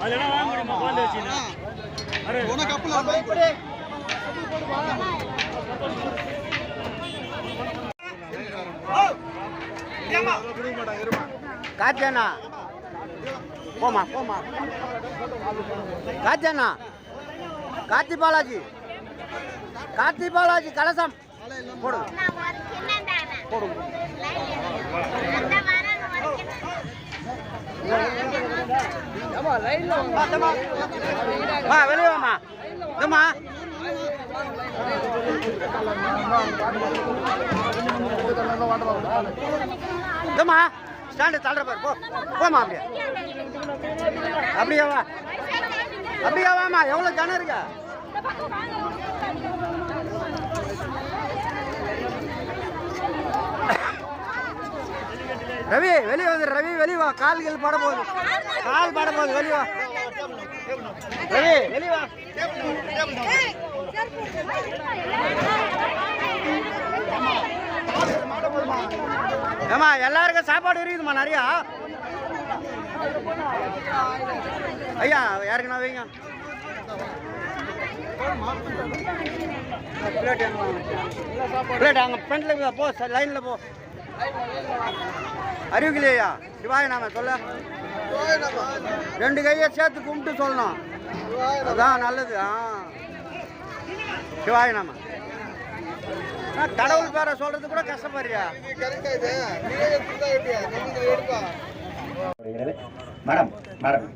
அதெல்லாம் வாங்க முடியுமா குழந்தை போமா போமா காத்தியண்ணா கார்த்தி பாலாஜி. கார்த்தி பாலாஜி கலசம். போடு. போடு. வா வெளியே வாமா இதம்மா ஸ்டாண்டு தள்ளுற பாரு போ. போமா அப்படியா. அப்படியாவா வா. வாமா எவ்வளோ ஜனம் இருக்கா? ரவி வெளியே வந்து ரவி வெளியே வா. கால் கீழ் பட போகுது. கால் பட போகுது. வெளியே வா. ரவி வெளியே வா. ஏமா எல்லாருக்கும் சாப்பாடு இருக்குதுமா நிறையா. ஐயா யாருக்குண்ணா வைங்க? பிளேட் பிளேட் அங்கே ஃப்ரண்ட்ல போ லைனில் போ. அறிவிக்கலையா? சிவாய நாம சொல்ல. ரெண்டு கையை சேர்த்து கும்பிட்டு சொல்லணும். அதான் நல்லது ஆ. சிவாய நாம. கடவுள் பேரை சொல்றது கூட கஷ்டப்படுறியா? Madam madam.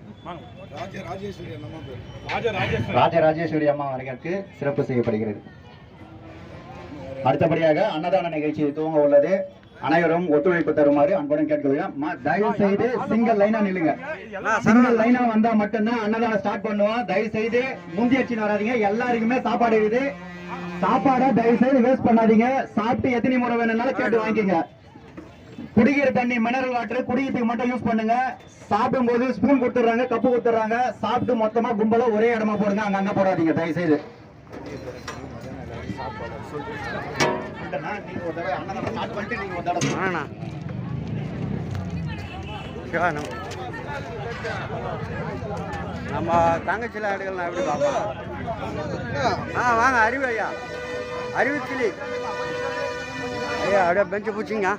ராஜராஜேஸ்வரி அம்மா அவர்களுக்கு சிறப்பு செய்யப்படுகிறது. அடுத்தபடியாக அன்னதான நிகழ்ச்சி துவங்க உள்ளது. அனைவரும் ஒத்துழைப்பு தருமாறு அன்புடன் கேட்கிறோம் தயவு செய்து சிங்கிள் லைனா நில்லுங்க. சிங்கிள் லைனா வந்தா மட்டும்தான் அன்னதானம் ஸ்டார்ட் பண்ணுவோம். தயவு செய்து முந்தி வராதிங்க வராதீங்க எல்லாருக்குமே சாப்பாடு இருக்குது. சாப்பாடை தயவு செய்து வேஸ்ட் பண்ணாதீங்க. சாப்பிட்டு எத்தனை முறை வேணும்னாலும் கேட்டு வாங்கிக்கோங்க. குடிக்கிற தண்ணி மினரல் வாட்டர் குடிக்கிறதுக்கு மட்டும் யூஸ் பண்ணுங்க. சாப்பிடும் போது ஸ்பூன் கொடுத்துறாங்க கப்பு கொடுத்துறாங்க சாப்பிட்டு மொத்தமா கும்பலா ஒரே இடமா போடுங்க. அங்கங்க போடாதீங்க தயவு செய்து சிவா நம்ம தங்கச்சியில் தங்கச்சில ஆடுகள்லாம் எப்படி பார்ப்போம் ஆ வாங்க அறிவு ஐயா. அறிவு கிளி. ஐயா அப்படியே பெஞ்சு பூச்சிங்க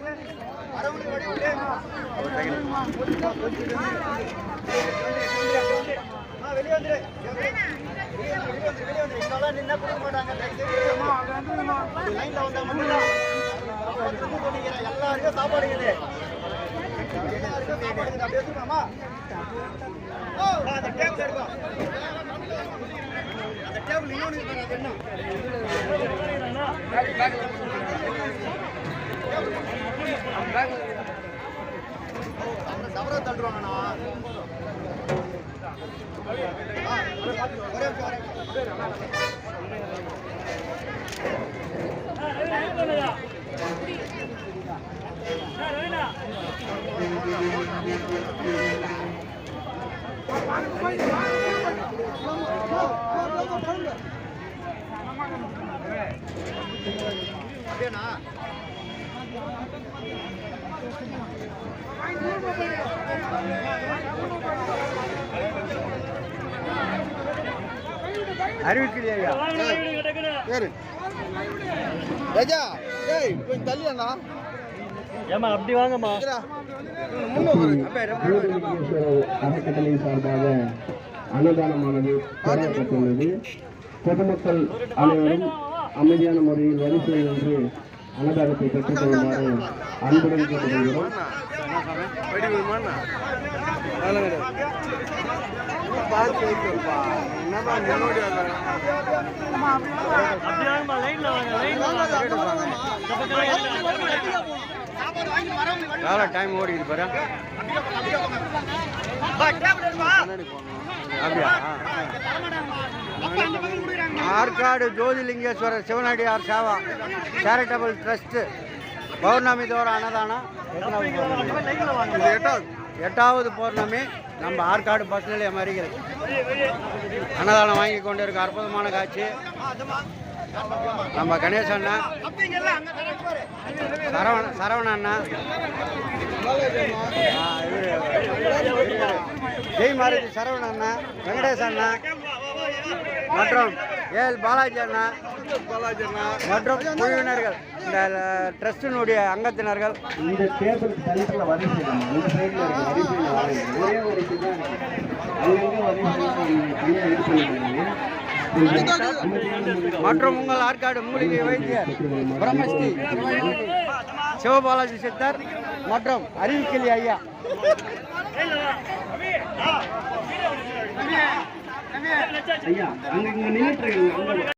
ஒரு second. அறிவு கிளி அறிவிக்கலையா ரஜா ஏய் கொஞ்சம் தள்ளியாண்ணா ஏமா அப்படி வாங்கம்மா. அறக்கட்டளை சார்பாக அன்னதானமானது தொடங்கப்பட்டுள்ளது பொதுமக்கள் அனைவரும் அமைதியான முறையில் வரிசை என்று அன்னதானத்தை பெற்றுக் கொள்ளுமாறு அன்புடன் கேட்டுக்கொள்கிறோம். டைம் ஓடிக்குது பாரு ஆற்காடு ஜோதிலிங்கேஸ்வரர் சிவனடியார் சேவா சேரிட்டபிள் ட்ரஸ்ட் பௌர்ணமி தோறும் அன்னதானம். எட்டாவது பௌர்ணமி. நம்ம ஆற்காடு பஸ் நிலையம் அருகில். அன்னதானம் வாங்கி கொண்டு இருக்க அற்புதமான காட்சி. நம்ம கணேச அண்ணா சரவண சரவண அண்ணா. ஜெய் மாருதி சரவண அண்ணா. வெங்கடேஷ் அண்ணா. மற்றும் ஏஎல் பாலாஜி அண்ணா பாலாஜி அண்ணா. மற்றும் குழுவினர்கள் இந்த ட்ரஸ்டினுடைய அங்கத்தினர்கள். இந்த டேபிள் சென்டர்ல வரிசை இந்த சைடுல இருக்கு வரிசையில ஒரே வரிசை தான் இருக்கு. அங்கங்க வரிசை தனியா இருக்கு மற்றும் உங்கள் ஆற்காடு மூலிகை வைத்தியர் பிரம்மஸ்ரீ சிவபாலாஜி சித்தர் மற்றும் அறிவிக்கிளி ஐயா. ஐயா அங்க இங்க நின்றுட்டு